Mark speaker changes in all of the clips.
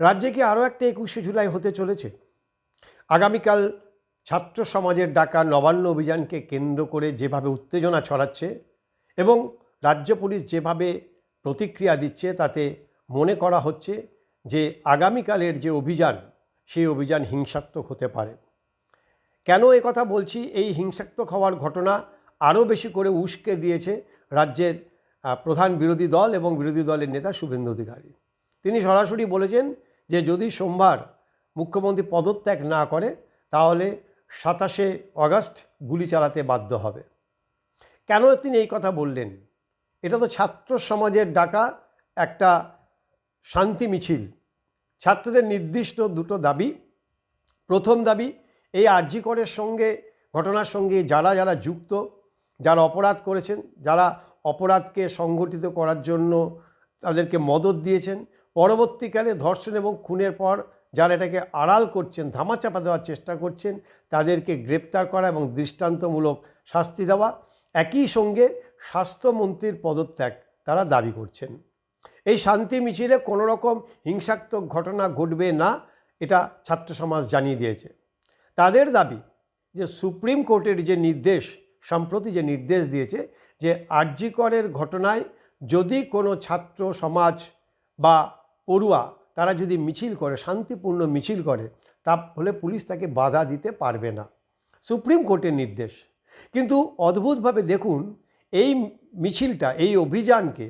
Speaker 1: রাজ্যে কি আরও একটা একুশে জুলাই হতে চলেছে? আগামীকাল ছাত্র সমাজের ডাকা নবান্ন অভিযানকে কেন্দ্র করে যেভাবে উত্তেজনা ছড়াচ্ছে এবং রাজ্য পুলিশ যেভাবে প্রতিক্রিয়া দিচ্ছে, তাতে মনে করা হচ্ছে যে আগামীকালের যে অভিযান, সেই অভিযান হিংসাত্মক হতে পারে। কেন এ কথা বলছি? এই হিংসাত্মক হওয়ার ঘটনা আরও বেশি করে উস্কে দিয়েছে রাজ্যের প্রধান বিরোধী দল এবং বিরোধী দলের নেতা শুভেন্দু অধিকারী। তিনি সরাসরি বলেছেন যে যদি সোমবার মুখ্যমন্ত্রী পদত্যাগ না করে, তাহলে সাতাশে আগস্ট গুলি চালাতে বাধ্য হবে। কেন তিনি এই কথা বললেন? এটা তো ছাত্র সমাজের ডাকা একটা শান্তি মিছিল। ছাত্রদের নির্দিষ্ট দুটো দাবি। প্রথম দাবি, এই আর্যিকরের সঙ্গে, ঘটনার সঙ্গে যারা যারা যুক্ত, যারা অপরাধ করেছেন, যারা অপরাধকে সংগঠিত করার জন্য তাদেরকে মদত দিয়েছেন পরবর্তীকালে ধর্ষণ এবং খুনের পর যারা এটাকে আড়াল করছেন, ধামাচাপা দেওয়ার চেষ্টা করছেন, তাদেরকে গ্রেপ্তার করা এবং দৃষ্টান্তমূলক শাস্তি দেওয়া। একই সঙ্গে স্বাস্থ্যমন্ত্রীর পদত্যাগ তারা দাবি করছেন। এই শান্তি মিছিলে কোনো রকম হিংসাত্মক ঘটনা ঘটবে না, এটা ছাত্র সমাজ জানিয়ে দিয়েছে। তাদের দাবি যে সুপ্রিম কোর্টের যে নির্দেশ, সম্প্রতি যে নির্দেশ দিয়েছে যে আর্যিকরের ঘটনায় যদি কোনো ছাত্র সমাজ বা পড়ুয়া, তারা যদি মিছিল করে, শান্তিপূর্ণ মিছিল করে তাহলে পুলিশ তাকে বাধা দিতে পারবে না। সুপ্রিম কোর্টের নির্দেশ। কিন্তু অদ্ভুতভাবে দেখুন, এই মিছিলটা, এই অভিযানকে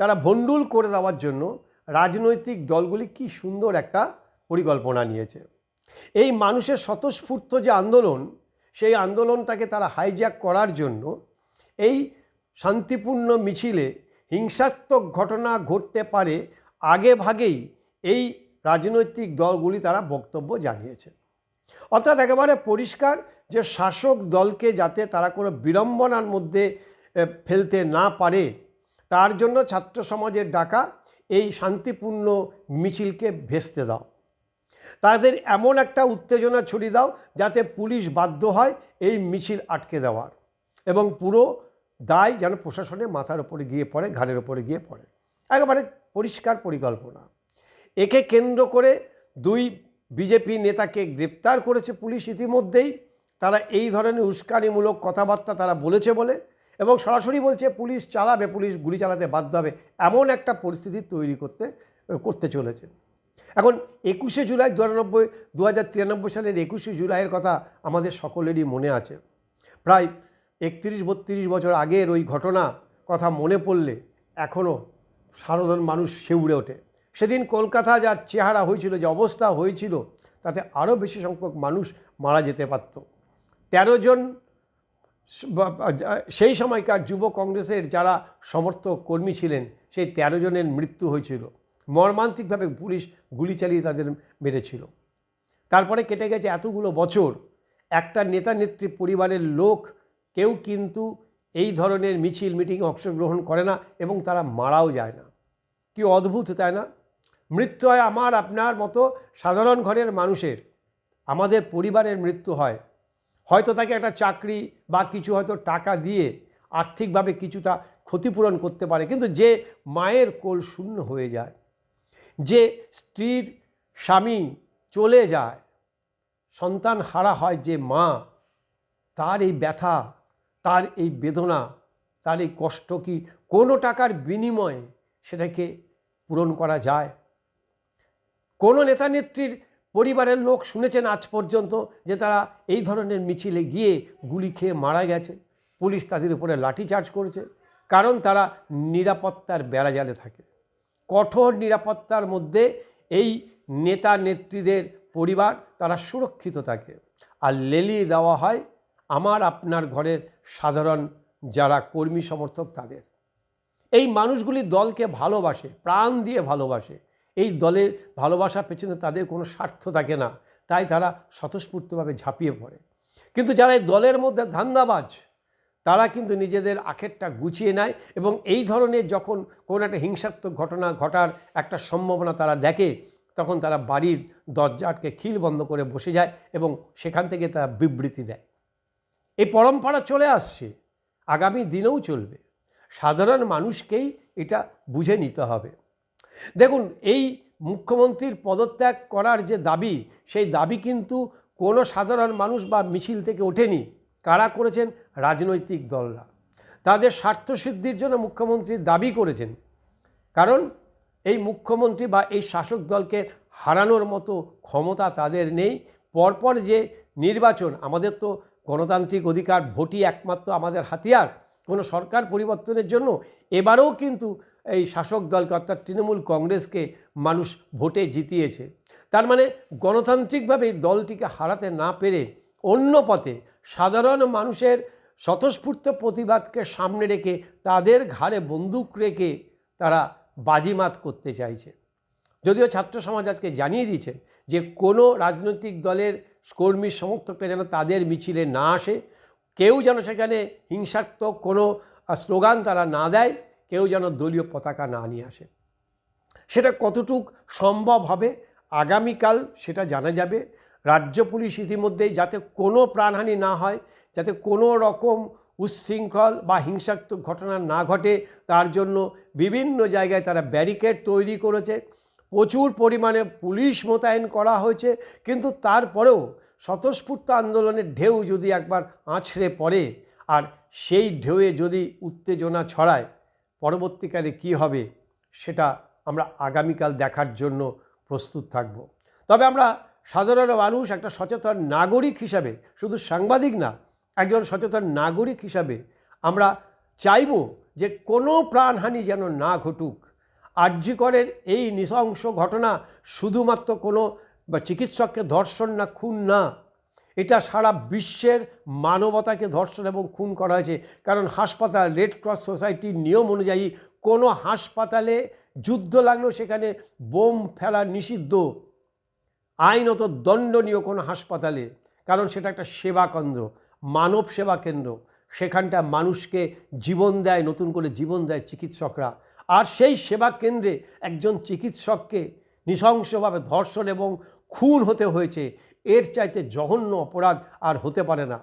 Speaker 1: তারা ভণ্ডুল করে দেওয়ার জন্য রাজনৈতিক দলগুলি কি সুন্দর একটা পরিকল্পনা নিয়েছে। এই মানুষের স্বতঃস্ফূর্ত যে আন্দোলন, সেই আন্দোলনটাকে তারা হাইজ্যাক করার জন্য এই শান্তিপূর্ণ মিছিলে হিংসাত্মক ঘটনা ঘটতে পারে আগে ভাগেই এই রাজনৈতিক দলগুলি তারা বক্তব্য জানিয়েছে অর্থাৎ একেবারে পরিষ্কার যে শাসক দলকে যাতে তারা কোনো বিড়ম্বনার মধ্যে ফেলতে না পারে, তার জন্য ছাত্র সমাজের ডাকা এই শান্তিপূর্ণ মিছিলকে ভেস্তে দাও। তাদের এমন একটা উত্তেজনা ছড়িয়ে দাও যাতে পুলিশ বাধ্য হয় এই মিছিল আটকে দেওয়ার এবং পুরো দায় যেন প্রশাসনের মাথার ওপরে গিয়ে পড়ে, ঘাড়ের ওপরে গিয়ে পড়ে। একেবারে পরিষ্কার পরিকল্পনা। একে কেন্দ্র করে দুই বিজেপি নেতাকে গ্রেপ্তার করেছে পুলিশ ইতিমধ্যেই। তারা এই ধরনের উস্কানিমূলক কথাবার্তা তারা বলেছে বলে এবং সরাসরি বলছে, পুলিশ চালাবে, পুলিশ গুলি চালাতে বাধ্য হবে। এমন একটা পরিস্থিতি তৈরি করতে করতে চলেছে। এখন একুশে জুলাই দু আটানব্বই দু হাজার তিরানব্বই সালের একুশে জুলাইয়ের কথা আমাদের সকলেরই মনে আছে। প্রায় একত্রিশ, বত্রিশ বছর আগের ওই ঘটনা কথা মনে পড়লে এখনও সাধারণ মানুষ শিউড়ে ওঠে। সেদিন কলকাতা যা চেহারা হয়েছিল, যে অবস্থা হয়েছিল, তাতে আরও বেশি সংখ্যক মানুষ মারা যেতে পারত। তেরো জন সেই সময়কার যুব কংগ্রেসের যারা সমর্থক কর্মী ছিলেন, সেই তেরো জনের মৃত্যু হয়েছিল। মর্মান্তিকভাবে পুলিশ গুলি চালিয়ে তাদের মেরেছিল। তারপরে কেটে গেছে এতগুলো বছর। একটা নেতা নেত্রী পরিবারের লোক, কেউ কিন্তু এই ধরনের মিছিল মিটিংয়ে অংশগ্রহণ করে না এবং তারা মারাও যায় না। কি অদ্ভুত, তাই না? মৃত্যু হয় আমার, আপনার মতো সাধারণ ঘরের মানুষের আমাদের পরিবারের মৃত্যু হয়। হয়তো তাকে একটা চাকরি বা কিছু হয়তো টাকা দিয়ে আর্থিকভাবে কিছুটা ক্ষতিপূরণ করতে পারে, কিন্তু যে মায়ের কোল শূন্য হয়ে যায়, যে স্ত্রীর স্বামী চলে যায়, সন্তান হারা হয় যে মা, তার এই ব্যথা তার এই বেদনা, তার এই কষ্ট কি কোনো টাকার বিনিময়ে সেটাকে পূরণ করা যায়? কোনো নেতা নেত্রীর পরিবারের লোক শুনেছেন আজ পর্যন্ত যে তারা এই ধরনের মিছিলে গিয়ে গুলি খেয়ে মারা গেছে। পুলিশ তাদের উপরে লাঠিচার্জ করেছে। কারণ তারা নিরাপত্তার বেড়াজালে থাকে। কঠোর নিরাপত্তার মধ্যে এই নেতা নেত্রীদের পরিবার, তারা সুরক্ষিত থাকে। আর লেলিয়ে দেওয়া হয়, আমার আপনার ঘরের সাধারণ যারা কর্মী সমর্থক তাদের। এই মানুষগুলি দলকে ভালোবাসে, প্রাণ দিয়ে ভালোবাসে। এই দলের ভালোবাসার পেছনে তাদের কোনো স্বার্থ থাকে না, তাই তারা স্বতঃস্ফূর্তভাবে ঝাঁপিয়ে পড়ে। কিন্তু যারা এই দলের মধ্যে ধান্দাবাজ, তারা কিন্তু নিজেদের আখেরটা গুছিয়ে নেয় এবং এই ধরনের যখন কোনো একটা হিংসাত্মক ঘটনা ঘটার একটা সম্ভাবনা তারা দেখে, তখন তারা বাড়ির দরজা আটকে খিল বন্ধ করে বসে যায় এবং সেখান থেকে তারা বিবৃতি দেয়। এই পরম্পরা চলে আসছে। আগামী দিনেও চলবে। সাধারণ মানুষকেই এটা বুঝে নিতে হবে। দেখুন, এই মুখ্যমন্ত্রীর পদত্যাগ করার যে দাবি, সেই দাবি কিন্তু কোনো সাধারণ মানুষ বা মিছিল থেকে ওঠেনি। কারা করেছেন? রাজনৈতিক দলরা। তাদের স্বার্থসিদ্ধির জন্য মুখ্যমন্ত্রীর দাবি করেছেন। কারণ, এই মুখ্যমন্ত্রী বা এই শাসক দলকে হারানোর মতো ক্ষমতা তাদের নেই। পরপর যে নির্বাচন, আমাদের তো গণতান্ত্রিক অধিকার ভোটই একমাত্র আমাদের হাতিয়ার। কোনো সরকার পরিবর্তনের জন্য এবারেও কিন্তু এই শাসক দলকে অর্থাৎ তৃণমূল কংগ্রেসকে মানুষ ভোটে জিতিয়েছে। তার মানে গণতান্ত্রিকভাবে এই দলটিকে হারাতে না পেরে অন্য পথে সাধারণ মানুষের স্বতঃস্ফূর্ত প্রতিবাদকে সামনে রেখে তাদের ঘাড়ে বন্দুক রেখে তারা বাজিমাত করতে চাইছে। যদিও ছাত্র সমাজ আজকে জানিয়ে দিয়েছেন যে কোনো রাজনৈতিক দলের কর্মী সমর্থকরা যেন তাদের মিছিলে না আসে। কেউ যেন সেখানে হিংসাত্মক কোনো স্লোগান তারা না দেয়, কেউ যেন দলীয় পতাকা না নিয়ে আসে। সেটা কতটুক সম্ভব হবে, আগামীকাল সেটা জানা যাবে। রাজ্য পুলিশ ইতিমধ্যেই যাতে কোনো প্রাণহানি না হয়, যাতে কোনো রকম উচ্ছৃঙ্খল বা হিংসাত্মক ঘটনা না ঘটে, তার জন্য বিভিন্ন জায়গায় তারা ব্যারিকেড তৈরি করেছে। প্রচুর পরিমাণে পুলিশ মোতায়েন করা হয়েছে, কিন্তু তারপরেও স্বতঃস্ফূর্ত আন্দোলনের ঢেউ যদি একবার আছড়ে পড়ে আর সেই ঢেউয়ে যদি উত্তেজনা ছড়ায়, পরবর্তীকালে কি হবে সেটা আমরা আগামীকাল দেখার জন্য প্রস্তুত থাকব। তবে আমরা সাধারণ মানুষ, একটা সচেতন নাগরিক হিসাবে, শুধু সাংবাদিক না, একজন সচেতন নাগরিক হিসাবে আমরা চাইব যে কোনো প্রাণহানি যেন না ঘটুক। আর্যিকরের এই নৃশংস ঘটনা শুধুমাত্র কোনো বা চিকিৎসককে ধর্ষণ না, খুন না। এটা সারা বিশ্বের মানবতাকে ধর্ষণ এবং খুন করা হয়েছে। কারণ হাসপাতাল, রেড ক্রস সোসাইটির নিয়ম অনুযায়ী কোনো হাসপাতালে যুদ্ধ লাগলেও সেখানে বোম ফেলা নিষিদ্ধ। আইনত দণ্ডনীয় কোনো হাসপাতালে। কারণ সেটা একটা সেবা কেন্দ্র, মানব সেবা কেন্দ্র। সেখানটা মানুষকে জীবন দেয়, নতুন করে জীবন দেয় চিকিৎসকরা। আর সেই সেবা কেন্দ্রে একজন চিকিৎসককে নৃশংসভাবে ধর্ষণ এবং খুন হতে হয়েছে। এর চাইতে জঘন্য অপরাধ আর হতে পারে না।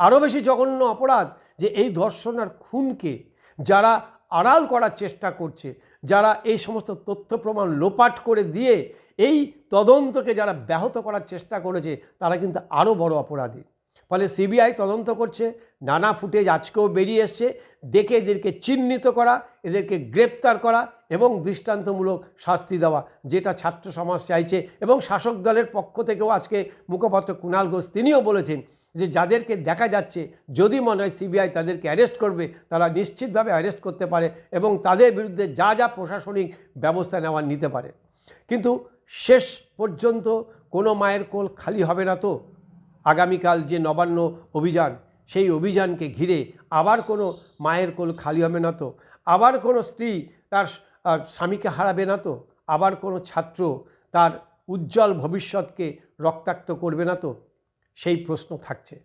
Speaker 1: আরও বেশি জঘন্য অপরাধ যে এই ধর্ষণ আর খুনকে যারা আড়াল করার চেষ্টা করছে, যারা এই সমস্ত তথ্য প্রমাণ লোপাট করে দিয়ে এই তদন্তকে যারা ব্যাহত করার চেষ্টা করেছে, তারা কিন্তু আরও বড় অপরাধী। ফলে সিবিআই তদন্ত করছে, নানা ফুটেজ আজকেও বেরিয়ে এসছে। দেখে এদেরকে চিহ্নিত করা, এদেরকে গ্রেপ্তার করা এবং দৃষ্টান্তমূলক শাস্তি দেওয়া, যেটা ছাত্র সমাজ চাইছে এবং শাসক দলের পক্ষ থেকেও আজকে মুখপাত্র কুণাল ঘোষ তিনিও বলেছেন যে যাদেরকে দেখা যাচ্ছে, যদি মনে হয় সিবিআই তাদেরকে অ্যারেস্ট করবে, তারা নিশ্চিতভাবে অ্যারেস্ট করতে পারে এবং তাদের বিরুদ্ধে যা যা প্রশাসনিক ব্যবস্থা নেওয়ার নিতে পারে। কিন্তু শেষ পর্যন্ত কোনো মায়ের কোল খালি হবে না তো? আগামীকাল যে নবান্ন অভিযান, সেই অভিযানকে ঘিরে আবার কোনো মায়ের কোল খালি হবে না তো? আবার কোনো স্ত্রী তার স্বামীকে হারাবে না তো? আবার কোনো ছাত্র তার উজ্জ্বল ভবিষ্যৎকে রক্তাক্ত করবে না তো? সেই প্রশ্ন থাকছে।